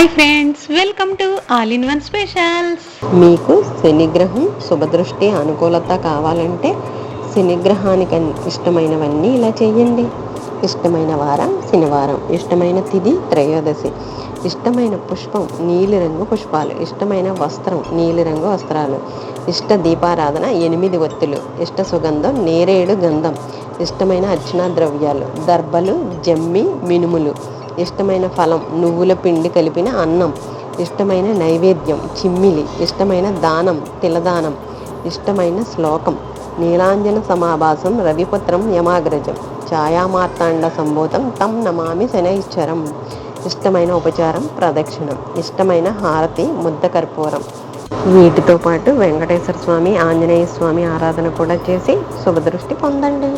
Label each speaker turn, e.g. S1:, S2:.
S1: Hi friends welcome to all in one specials
S2: మీకు శనిగ్రహం శుభదృష్టి అనుకూలత కావాలంటే శనిగ్రహానికి అన్- ఇష్టమైనవన్నీ ఇలా చేయండి ఇష్టమైన వారం శనివారం ఇష్టమైన తిథి త్రయోదశి ఇష్టమైన పుష్పం నీలిరంగు పుష్పాలు ఇష్టమైన వస్త్రం నీలిరంగు వస్త్రాలు ఇష్ట దీపారాధన ఎనిమిది ఒత్తులు ఇష్ట సుగంధం నేరేడు గంధం ఇష్టమైన అర్చనా ద్రవ్యాలు దర్బలు జమ్మి మినుములు ఇష్టమైన ఫలం నువ్వుల పిండి కలిపిన అన్నం ఇష్టమైన నైవేద్యం చిమ్మిలి ఇష్టమైన దానం తిలదానం ఇష్టమైన శ్లోకం నీలాంజన సమాభాసం రవిపుత్రం యమాగ్రజం ఛాయామార్తాండ సంబోధం తం నమామి శనైశ్వరం ఇష్టమైన ఉపచారం ప్రదక్షిణం ఇష్టమైన హారతి ముద్ద కర్పూరం. వీటితో పాటు వెంకటేశ్వర స్వామి ఆంజనేయ స్వామి ఆరాధన కూడా చేసి శుభదృష్టి పొందండి.